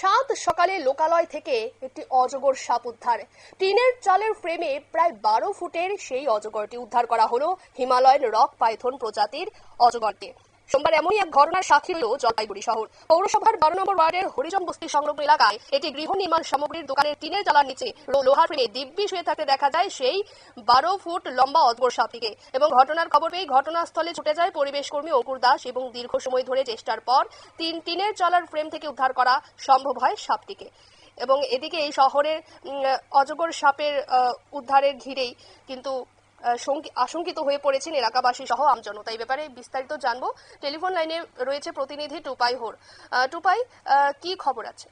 সাত সকালে লোকালয় থেকে একটি অজগর সাপ উদ্ধার। টিনের চালের ফ্রেমে প্রায় বারো ফুটের সেই অজগরটি উদ্ধার করা হলো। হিমালয়ের রক পাইথন প্রজাতির অজগরকে সোমবার এমনই এক ঘটনার সাক্ষী হল জলপাইগুড়ি শহর। পৌরসভার বারো নম্বর ওয়ার্ডের হরিজন বস্তি সংলগ্ন এলাকায় একটি গৃহ নির্মাণ সামগ্রীর দোকানের টিনের চালার নিচে লোহার ফ্রেমে দিব্যি শুয়ে থাকতে দেখা যায় সেই বারো ফুট লম্বা অজগর সাপটিকে এবং ঘটনার খবর পেয়ে ঘটনাস্থলে ছুটে যায় পরিবেশ কর্মী অঙ্কুর দাস এবং দীর্ঘ সময় ধরে চেষ্টার পর তিন টিনের চালার ফ্রেম থেকে উদ্ধার করা সম্ভব হয় সাপটিকে। এবং এদিকে এই শহরের অজগর সাপের উদ্ধারের ঘিরেই কিন্তু আশঙ্কিত হয়ে পড়েছেন এলাকাবাসী সহ আমজনতা এই ব্যাপারে বিস্তারিত জানব। টেলিফোন লাইনে রয়েছে প্রতিনিধি টুপাই হোর। টুপাই কি খবর আছে?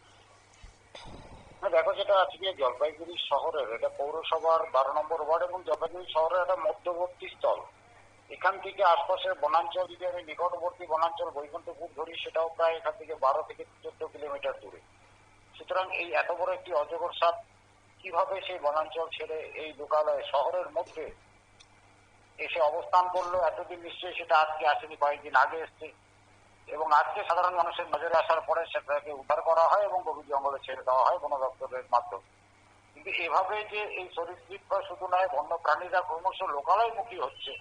দেখো, যেটা আজকে জলপাইগুড়ি শহরের, এটা পৌরসভার বারো নম্বর ওয়ার্ড এবং জলপাইগুড়ি শহরের একটা মধ্যবর্তী স্থল। এখান থেকে আশপাশের বনাঞ্চল যদি আমি নিকটবর্তী বনাঞ্চল বৈকুণ্ঠপুর ধরি, সেটাও প্রায় এখান থেকে বারো থেকে চোদ্দ কিলোমিটার দূরে। সুতরাং এই এত বড় একটি অজগর সাপ, কীভাবে সেই বনাঞ্চল ছেড়ে এই লোকালয় শহরের মধ্যে এসে অবস্থান করল। এতদিন নিশ্চয়ই সেটা আজকে আসেনি, কয়েকদিন আগে এসছে। এবং আজকে সাধারণ মানুষের নজরে আসার পরে সেটাকে উদ্ধার করা হয় এবং গভীর জঙ্গলে ছেড়ে দেওয়া হয় বন দপ্তরের মাধ্যমে। কিন্তু এভাবে যে এই সরীসৃপ শুধু নয় বন্য প্রাণীরা ক্রমশ লোকালয়মুখী হচ্ছে।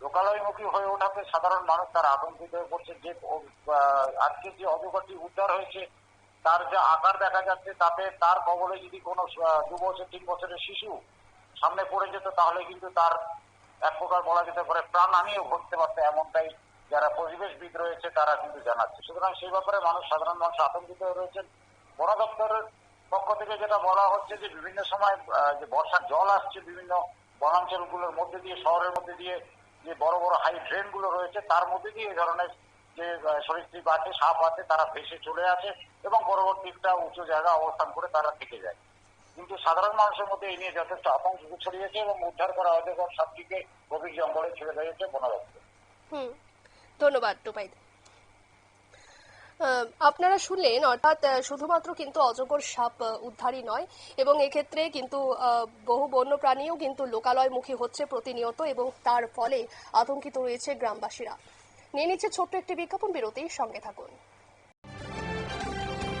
লোকালয়মুখী হয়ে ওঠাতে সাধারণ মানুষ তার আতঙ্কিত হয়ে পড়ছে। যে আজকে যে অজগরটি উদ্ধার হয়েছে, তার যে আকার দেখা যাচ্ছে, তাতে তার কবলে যদি কোনো দু বছর, তিন বছরের শিশু সামনে পড়ে যেত, তাহলে কিন্তু তার এক প্রকার বলা যেতে পারে প্রাণ হানিও ঘটতে পারতো এমনটাই যারা পরিবেশবিদ রয়েছে তারা কিন্তু জানাচ্ছে। সুতরাং সেই ব্যাপারে মানুষ, সাধারণ মানুষ আতঙ্কিত রয়েছেন। বন দপ্তরের পক্ষ থেকে যেটা বলা হচ্ছে যে বিভিন্ন সময় যে বর্ষার জল আসছে বিভিন্ন বনাঞ্চলগুলোর মধ্যে দিয়ে, শহরের মধ্যে দিয়ে যে বড় বড় হাই ড্রেনগুলো রয়েছে, তার মধ্যে দিয়ে এই ধরনের যে সরীসৃপ আছে, সাপ আছে, তারা ভেসে চলে আসে এবং পরবর্তী একটা উঁচু জায়গা অবস্থান করে তারা থেকে যায়। কিন্তু সাধারণ মানুষের মধ্যে এই নিয়ে যথেষ্ট আতঙ্ক ছড়িয়েছে এবং উদ্ধার করা অজগর সাপটিকে গভীর জঙ্গলে ছেড়ে দিয়েছে বন দপ্তর হুম, ধন্যবাদ টুপাই আপনারা শুনলেন, অর্থাৎ শুধুমাত্র কিন্তু অজগর সাপ উদ্ধারই নয়, এবং এক্ষেত্রে কিন্তু বহু বন্য প্রাণীও কিন্তু লোকালয়মুখী হচ্ছে প্রতিনিয়ত, এবং তার ফলে আতঙ্কিত রয়েছে গ্রামবাসীরা। নিয়ে নিচ্ছে ছোট্ট একটি বিজ্ঞাপন, বিরতির সঙ্গে থাকুন।